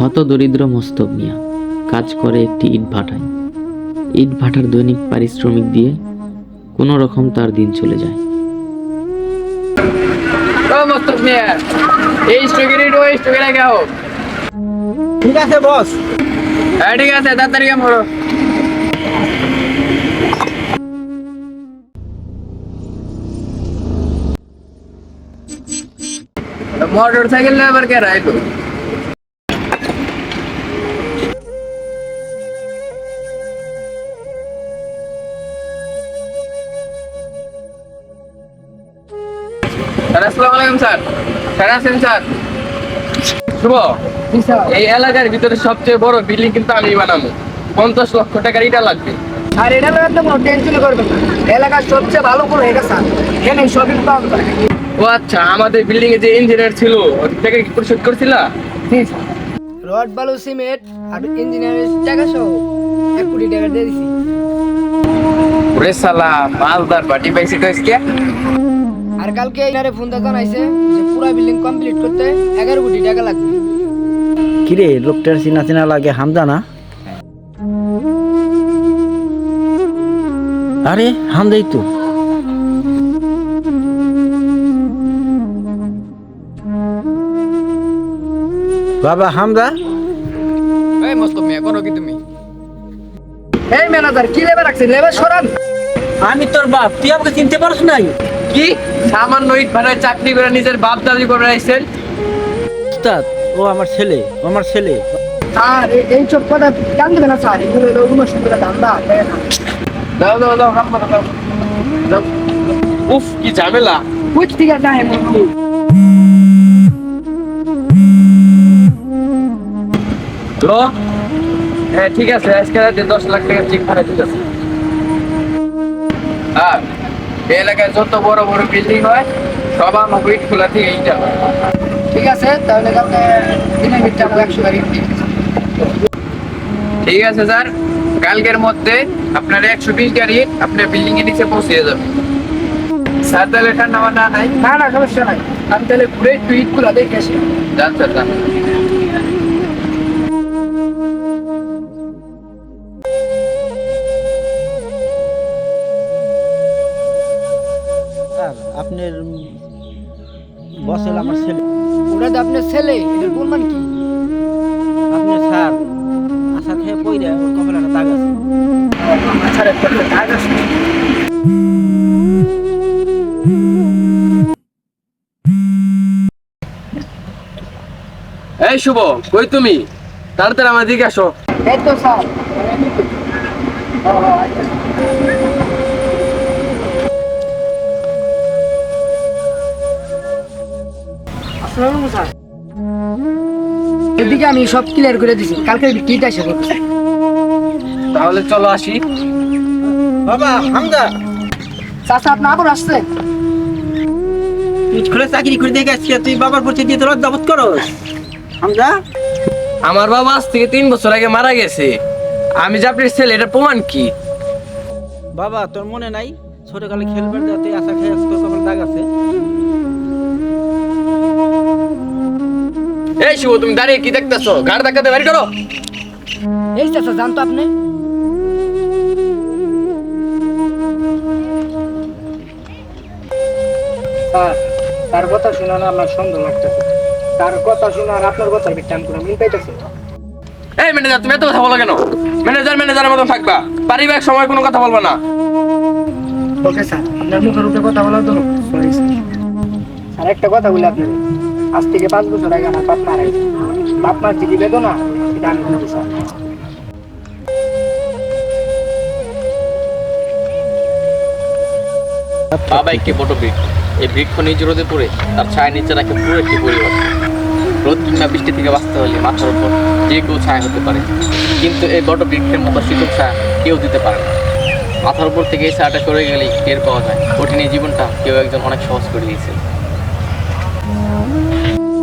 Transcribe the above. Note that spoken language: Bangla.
হত দরিদ্র মস্তক মিয়া কাজ করে একটি ইট ভাটায়। ইট ভাটার দৈনিক পারিশ্রমিক দিয়ে কোনো রকম তার দিন চলে যায়। ঠিক আছে বস। হ্যাঁ ঠিক আছে তাড়াতাড়ি কাম করো। মোটর সাইকেল আবার কে রাইতো স্যার আসসালামু আলাইকুম স্যার। স্যার আছেন স্যার। শুভ। এই এলাকার ভিতরে সবচেয়ে বড় বিল্ডিং কিন্তু আমি বানাবো। পঞ্চাশ লক্ষ টাকার ইটা লাগবে। আর এটা নিয়ে কোনো টেনশন করবেন না। এলাকার সবচেয়ে ভালো করে এটা স্যার। এখানে শপিং পাওয়া যায় ও আচ্ছা আমাদের বিল্ডিং এ যে ইঞ্জিনিয়ার ছিল টাকা কি পরিশোধ করছিলা? রড বালু সিমেন্ট আর ইঞ্জিনিয়ারের টাকা সহ এক কোটি টাকা দিয়ে দিছি। ওরে সালা মালদার পার্টি পাইছে আজকে আর কালকে এনারে ফোন দিয়ে জানাইছে যে পুরো বিল্ডিং কমপ্লিট করতে এগারো কোটি টাকা লাগবে। কিরে লোকটার চিনা চিনা লাগে হামদা না? আরে হামদাই তো। বাবা হামদা এই মস্ত মেয়ে করো কি তুমি? এই ম্যানেজার কি লেবার রাখছেন? লেবার সরান। আমি তোর বাপ তুই আমাকে চিনতে পারছ নাই? কি? সামান্য ইট ভাড়ায় চাকরি করে নিজের বাপ দাদি করে আইছেন। উস্তাদ ও আমার ছেলে ও আমার ছেলে। স্যার এই- সব কথা জান দেবে না স্যার? এগুলো হলো অন্য সুন্দর ধান্দা দাও দাও দাও দাও দাও। উফ কি ঝামেলা। কুছ ঠিক আছে হ্যাঁ বন্ধু তো হ্যাঁ ঠিক আছে আজকে রাতে দশ লাখ টাকা চেক ভাড়া ঠিক আছে আর এই এলাকায় যত বড় বড় বিল্ডিং হয় সব আমাকে ইট খোলা থেকে এইটা ঠিক আছে? তাহলে আপনি দিনের ভিতরে একশো গাড়ি ঠিক আছে স্যার। কালকের মধ্যে আপনার একশো বিশ গাড়ি আপনার বিল্ডিং এর নিচে পৌঁছে যাবে। স্যার তাহলে ঠান্ডা মান্ডা নাই? না না সমস্যা নাই। আমি তাহলে ঘুরে একটু ইটগুলো দেখে আসি। যান স্যার আপনার বসেল আমার ছেলে। ওটা তো আপনার ছেলে এটার বলবেন কি? আপনার স্যার আশা খেয়ে পইরে ওর কপালে একটা দাগ আছে একটা কাজ আছে। এই শুভ কই তুমি? তাড়াতাড়ি আমার দিকে আসো। এই তো স্যার। এদিকে আমি সব ক্লিয়ার করে দিছি। কালকে কিটা এসে তাহলে চলো আসি। বাবা হামদা চাচা আপনি আবার আসছেন? স্কুলে চাকরি করে দেখে আসছি তুই বাবার প্রতি দিয়ে তোর দাবত করস। হামদা আমার বাবা আজ থেকে তিন বছর আগে মারা গেছে। আমি যে আপনার ছেলে এটা প্রমাণ কি? বাবা তোর মনে নাই? ছোটকালে খেলবার যাতে আশা খেয়ে তোর কপালে দাগ আছে। এই শুভ তুমি দাঁড়িয়ে কি দেখতেছো? গাড়ি ধাক্কাতে বাড়ি করো। এই চাচা জানতো আপনি। তার কথা শোনা না আমার সন্দেহ লাগতেছে। তার কথা শোনা আর আপনার কথার কোনো মিল পাইতেছি। এই ম্যানেজার তুমি এত কথা বলো কেন? ম্যানেজার ম্যানেজারের মতো থাকবা। পারিবারিক সময় কোনো কথা বলব না। ওকে স্যার আপনার মুখের উপরে কথা বলার জন্য সরি স্যার। একটা কথা বলি আপনার আজ থেকে পাঁচ বছর আগে আমার বাপ মারা গেছে। বাপ মার যে বেদনা সেটা আমি বুঝি স্যার বাবা একটি বড় বৃক্ষ। এই বৃক্ষ নিজ রোদে পড়ে, তার ছায়া নিচে রাখে পুরো একটি পরিবার রোদ কিংবা বৃষ্টি থেকে বাঁচতে হলে মাথার উপর যে কেউ ছায়া হতে পারে। কিন্তু এই বড় বৃক্ষের মতো শীতল ছায়া কেউ দিতে পারে না। মাথার উপর থেকে এই ছায়াটা করে গেলেই টের পাওয়া যায়। কঠিন এই জীবনটা কেউ একজন অনেক সহজ করে দিয়েছে। Mm-hmm.